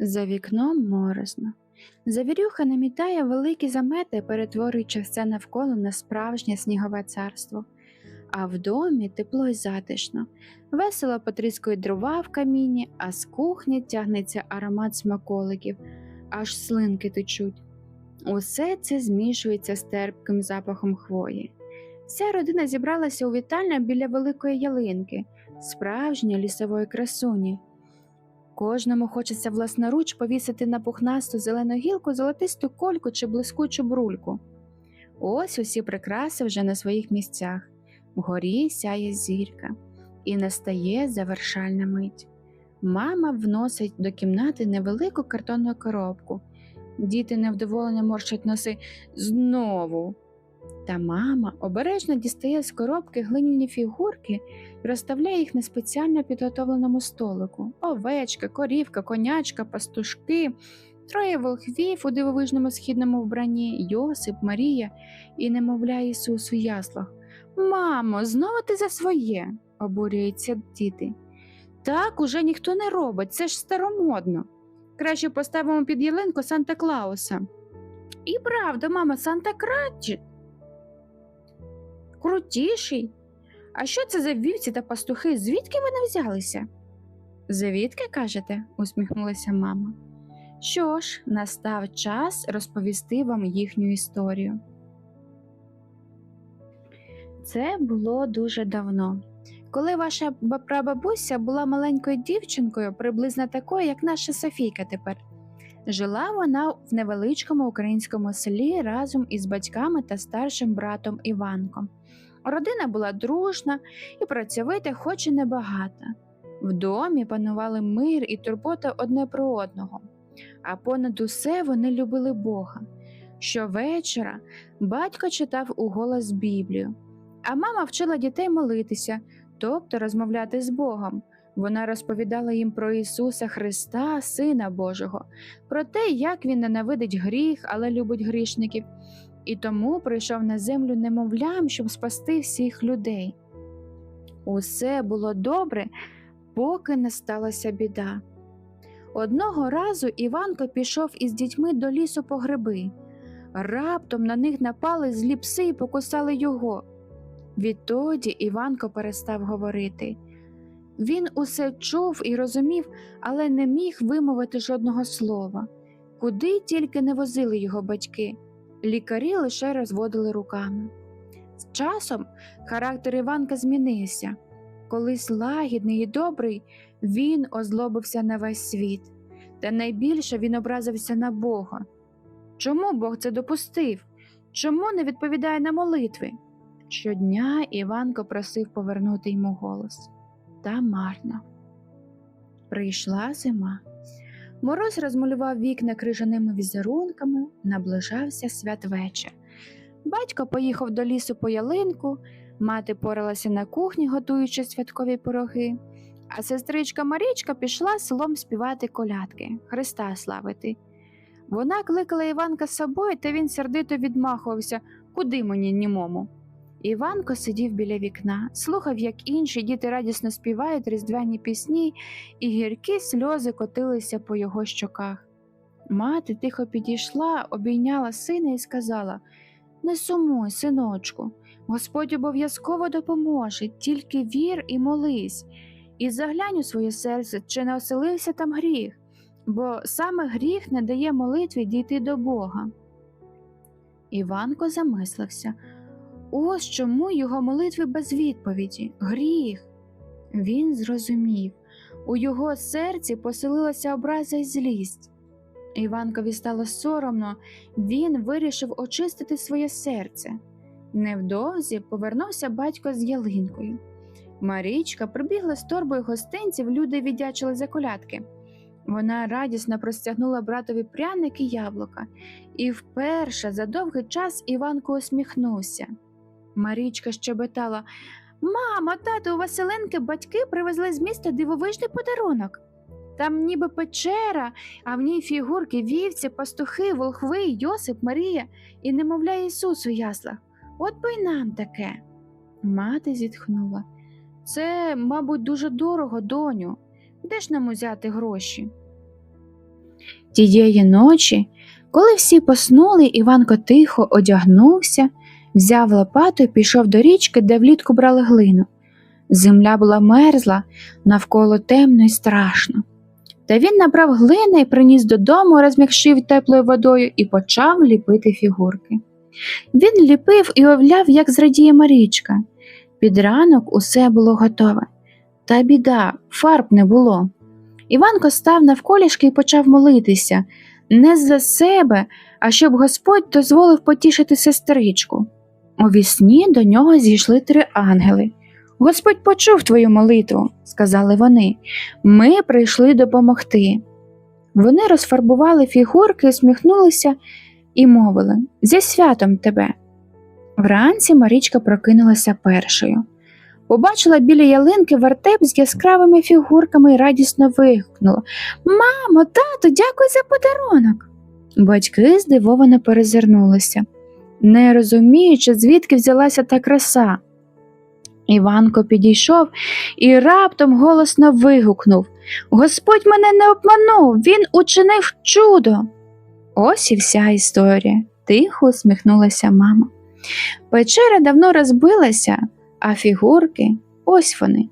За вікном морозно. Завірюха намітає великі замети, перетворюючи все навколо на справжнє снігове царство. А в домі тепло й затишно. Весело потріскують дрова в каміні, а з кухні тягнеться аромат смаколиків, аж слинки течуть. Усе це змішується з терпким запахом хвої. Вся родина зібралася у вітальні біля великої ялинки, справжньої лісової красуні. Кожному хочеться власноруч повісити на пухнасту зелену гілку золотисту кольку чи блискучу брульку. Ось усі прикраси вже на своїх місцях. Вгорі сяє зірка, і настає завершальна мить. Мама вносить до кімнати невелику картонну коробку. Діти невдоволено морщать носи знову. Та мама обережно дістає з коробки глиняні фігурки і розставляє їх на спеціально підготовленому столику: овечка, корівка, конячка, пастушки, троє волхвів у дивовижному східному вбранні, Йосип, Марія і немовля Ісус у яслах. Мамо, знову ти за своє, обурюються діти. Так уже ніхто не робить, це ж старомодно. Краще поставимо під ялинку Санта Клауса. І правда, мама, Санта краще. Крутіший. А що це за вівці та пастухи? Звідки вони взялися? Звідки кажете? усміхнулася мама. Що ж, настав час розповісти вам їхню історію. Це було дуже давно. Коли ваша ба- прабабуся була маленькою дівчинкою, приблизно такою, як наша Софійка тепер, жила вона в невеличкому українському селі разом із батьками та старшим братом Іванком. Родина була дружна і працьовита, хоч і небагата. В домі панували мир і турбота одне про одного, а понад усе вони любили Бога. Щовечора батько читав уголос Біблію, а мама вчила дітей молитися, тобто розмовляти з Богом. Вона розповідала їм про Ісуса Христа, Сина Божого, про те, як Він ненавидить гріх, але любить грішників, і тому прийшов на землю немовлям, щоб спасти всіх людей. Усе було добре, поки не сталася біда. Одного разу Іванко пішов із дітьми до лісу по гриби. Раптом на них напали злі пси і покусали його. Відтоді Іванко перестав говорити. Він усе чув і розумів, але не міг вимовити жодного слова. Куди тільки не возили його батьки, лікарі лише розводили руками. З часом характер Іванка змінився. Колись лагідний і добрий, він озлобився на весь світ, та найбільше він образився на Бога. Чому Бог це допустив? Чому не відповідає на молитви? Щодня Іванко просив повернути йому голос. Та марно. Прийшла зима. Мороз розмалював вікна крижаними візерунками, наближався святвечір. Батько поїхав до лісу по ялинку, мати поралася на кухні, готуючи святкові пироги, а сестричка Марічка пішла селом співати колядки, Христа славити. Вона кликала Іванка з собою, та він сердито відмахувався, куди мені німому. Іванко сидів біля вікна, слухав, як інші діти радісно співають різдвяні пісні, і гіркі сльози котилися по його щоках. Мати тихо підійшла, обійняла сина і сказала Не сумуй, синочку, Господь обов'язково допоможе, тільки вір і молись, і заглянь у своє серце, чи не оселився там гріх, бо саме гріх не дає молитві дійти до Бога. Іванко замислився. Ось чому його молитви без відповіді гріх. Він зрозумів, у його серці поселилася образа й злість. Іванкові стало соромно, він вирішив очистити своє серце. Невдовзі повернувся батько з ялинкою. Марічка прибігла з торбою гостинців, люди віддячили за колядки. Вона радісно простягнула братові пряник і яблука, і вперше за довгий час Іванко усміхнувся. Марічка щебетала Мамо, тату, у Василенки батьки привезли з міста дивовижний подарунок. Там ніби печера, а в ній фігурки вівці, пастухи, волхви, Йосип, Марія і немовля Ісус у яслах. От би й нам таке. Мати зітхнула. Це, мабуть, дуже дорого, доню. Де ж нам узяти гроші? Тієї ночі, коли всі поснули, Іванко тихо одягнувся, взяв лопату і пішов до річки, де влітку брали глину. Земля була мерзла, навколо темно і страшно. Та він набрав глини і приніс додому, розм'якшив теплою водою і почав ліпити фігурки. Він ліпив і уявляв, як зрадіє Марічка. Під ранок усе було готове. Та біда, фарб не було. Іванко став навколішки і почав молитися не за себе, а щоб Господь дозволив потішити сестричку. У вісні до нього зійшли три ангели. Господь почув твою молитву, сказали вони. Ми прийшли допомогти. Вони розфарбували фігурки, усміхнулися і мовили зі святом тебе. Вранці Марічка прокинулася першою. Побачила біля ялинки вертеп з яскравими фігурками і радісно вигукнула Мамо, тату, дякую за подарунок. Батьки здивовано перезирнулися, не розуміючи, звідки взялася та краса. Іванко підійшов і раптом голосно вигукнув Господь мене не обманув, він учинив чудо. Ось і вся історія, тихо усміхнулася мама. Печера давно розбилася, а фігурки ось вони.